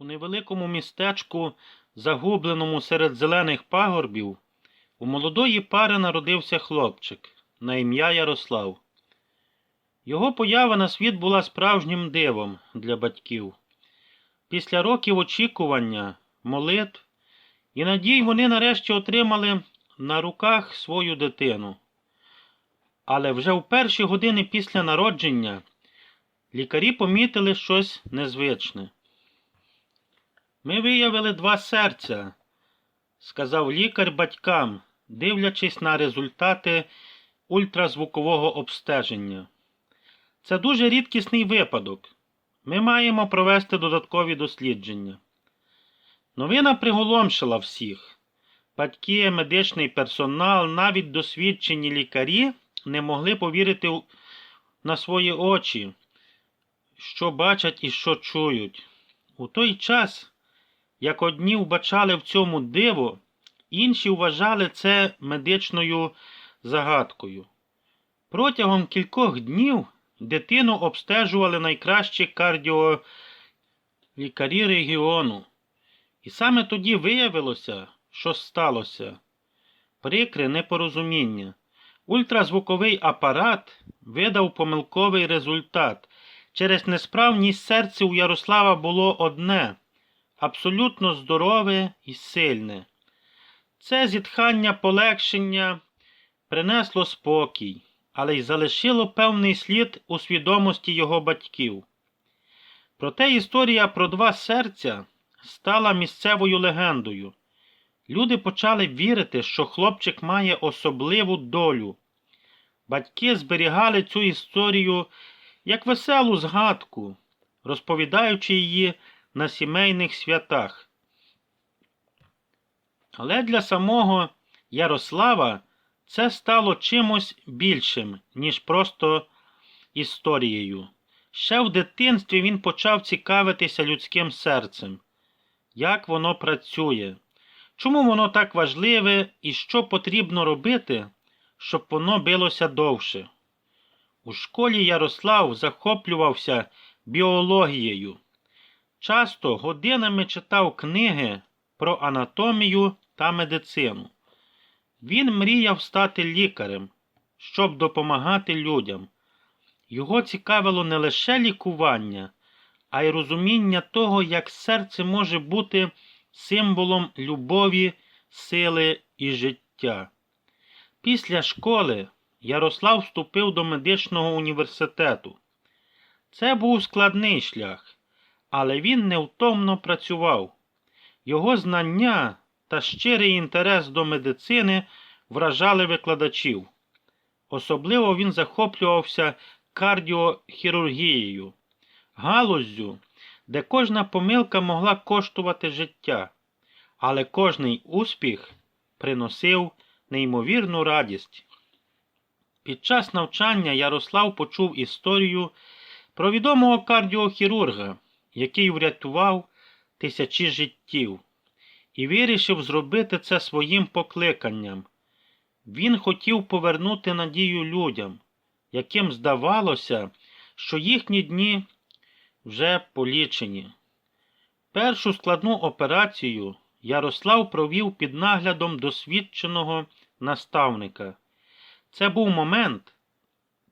У невеликому містечку, загубленому серед зелених пагорбів, у молодої пари народився хлопчик на ім'я Ярослав. Його поява на світ була справжнім дивом для батьків. Після років очікування, молитв і надій вони нарешті отримали на руках свою дитину. Але вже в перші години після народження лікарі помітили щось незвичне. Ми виявили два серця, сказав лікар батькам, дивлячись на результати ультразвукового обстеження. Це дуже рідкісний випадок. Ми маємо провести додаткові дослідження. Новина приголомшила всіх. Батьки, медичний персонал, навіть досвідчені лікарі не могли повірити на свої очі, що бачать і що чують. У той час, як одні вбачали в цьому диво, інші вважали це медичною загадкою. Протягом кількох днів дитину обстежували найкращі кардіолікарі регіону. І саме тоді виявилося, що сталося. Прикре непорозуміння. Ультразвуковий апарат видав помилковий результат. Через несправність серця у Ярослава було одне абсолютно здорове і сильне. Це зітхання полегшення принесло спокій, але й залишило певний слід у свідомості його батьків. Проте історія про два серця стала місцевою легендою. Люди почали вірити, що хлопчик має особливу долю. Батьки зберігали цю історію як веселу згадку, розповідаючи її на сімейних святах. Але для самого Ярослава це стало чимось більшим, ніж просто історією. Ще в дитинстві він почав цікавитися людським серцем, як воно працює, чому воно так важливе і що потрібно робити, щоб воно билося довше. У школі Ярослав захоплювався біологією. Часто годинами читав книги про анатомію та медицину. Він мріяв стати лікарем, щоб допомагати людям. Його цікавило не лише лікування, а й розуміння того, як серце може бути символом любові, сили і життя. Після школи Ярослав вступив до медичного університету. Це був складний шлях, але він невтомно працював. Його знання та щирий інтерес до медицини вражали викладачів. Особливо він захоплювався кардіохірургією, галуззю, де кожна помилка могла коштувати життя, але кожний успіх приносив неймовірну радість. Під час навчання Ярослав почув історію про відомого кардіохірурга, який врятував тисячі життів, і вирішив зробити це своїм покликанням. Він хотів повернути надію людям, яким здавалося, що їхні дні вже полічені. Першу складну операцію Ярослав провів під наглядом досвідченого наставника. Це був момент,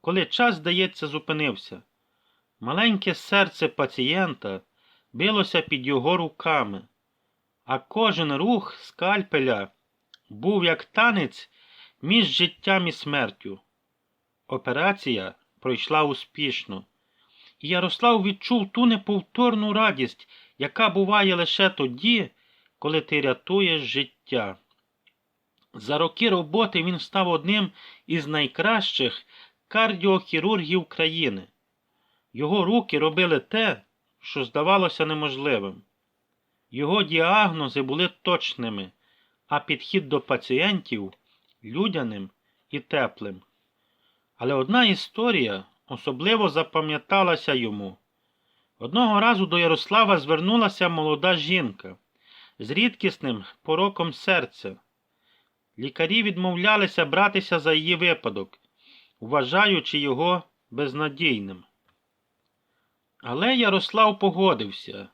коли час, здається, зупинився. Маленьке серце пацієнта билося під його руками, а кожен рух скальпеля був як танець між життям і смертю. Операція пройшла успішно, і Ярослав відчув ту неповторну радість, яка буває лише тоді, коли ти рятуєш життя. За роки роботи він став одним із найкращих кардіохірургів країни. Його руки робили те, що здавалося неможливим. Його діагнози були точними, а підхід до пацієнтів людяним і теплим. Але одна історія особливо запам'яталася йому. Одного разу до Ярослава звернулася молода жінка з рідкісним пороком серця. Лікарі відмовлялися братися за її випадок, вважаючи його безнадійним. Але Ярослав погодився.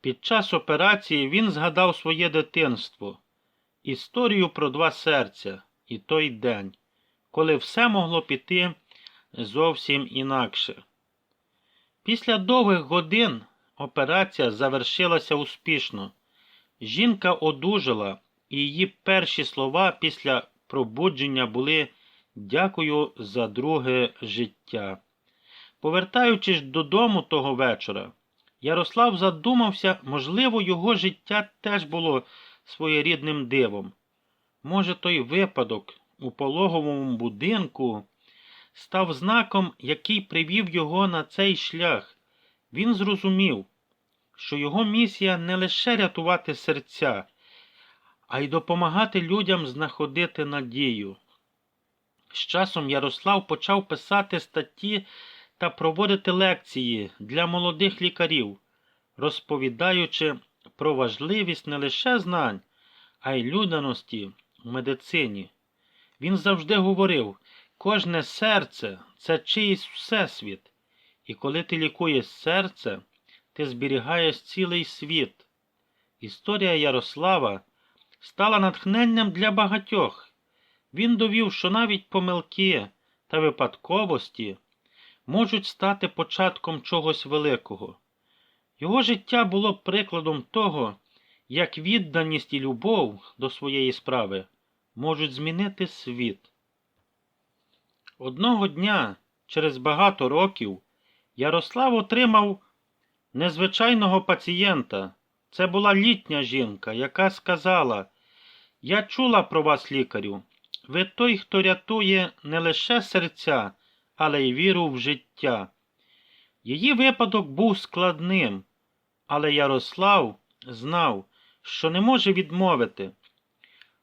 Під час операції він згадав своє дитинство, історію про два серця і той день, коли все могло піти зовсім інакше. Після довгих годин операція завершилася успішно. Жінка одужала, і її перші слова після пробудження були дякую за друге життя. Повертаючись додому того вечора, Ярослав задумався, можливо, його життя теж було своєрідним дивом. Може, той випадок у пологовому будинку став знаком, який привів його на цей шлях. Він зрозумів, що його місія не лише рятувати серця, а й допомагати людям знаходити надію. З часом Ярослав почав писати статті та проводити лекції для молодих лікарів, розповідаючи про важливість не лише знань, а й людяності в медицині. Він завжди говорив, кожне серце це чиїсь всесвіт, і коли ти лікуєш серце, ти зберігаєш цілий світ. Історія Ярослава стала натхненням для багатьох. Він довів, що навіть помилки та випадковості можуть стати початком чогось великого. Його життя було прикладом того, як відданість і любов до своєї справи можуть змінити світ. Одного дня, через багато років, Ярослав отримав незвичайного пацієнта. Це була літня жінка, яка сказала: Я чула про вас, лікарю. Ви той, хто рятує не лише серця, але й віру в життя. Її випадок був складним, але Ярослав знав, що не може відмовити.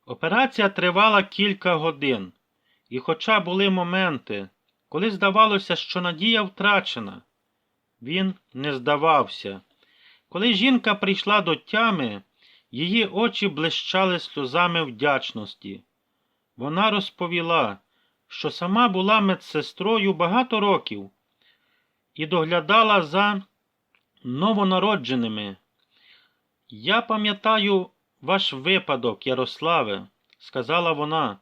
Операція тривала кілька годин, і хоча були моменти, коли здавалося, що надія втрачена, він не здавався. Коли жінка прийшла до тями, її очі блищали сльозами вдячності. Вона розповіла, що сама була медсестрою багато років і доглядала за новонародженими. Я пам'ятаю ваш випадок, Ярославе, сказала вона.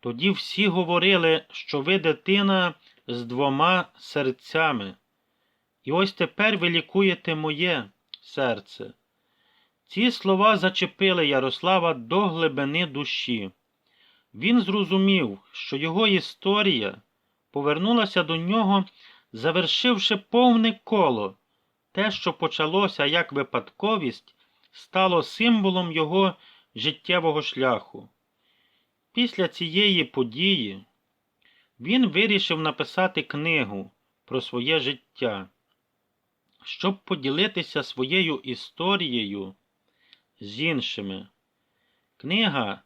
Тоді всі говорили, що ви дитина з двома серцями. І ось тепер ви лікуєте моє серце. Ці слова зачепили Ярослава до глибини душі. Він зрозумів, що його історія повернулася до нього, завершивши повне коло. Те, що почалося як випадковість, стало символом його життєвого шляху. Після цієї події він вирішив написати книгу про своє життя, щоб поділитися своєю історією з іншими. Книга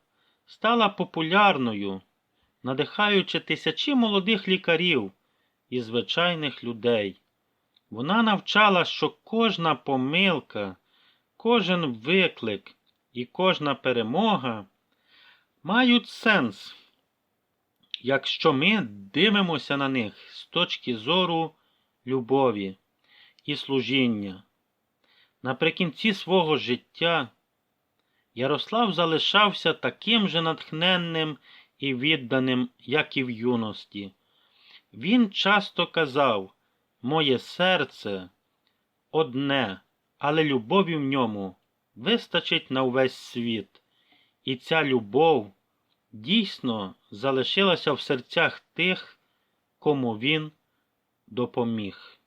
стала популярною, надихаючи тисячі молодих лікарів і звичайних людей. Вона навчала, що кожна помилка, кожен виклик і кожна перемога мають сенс, якщо ми дивимося на них з точки зору любові і служіння. Наприкінці свого життя Ярослав залишався таким же натхненним і відданим, як і в юності. Він часто казав Моє серце одне, але любові в ньому вистачить на увесь світ. І ця любов дійсно залишилася в серцях тих, кому він допоміг.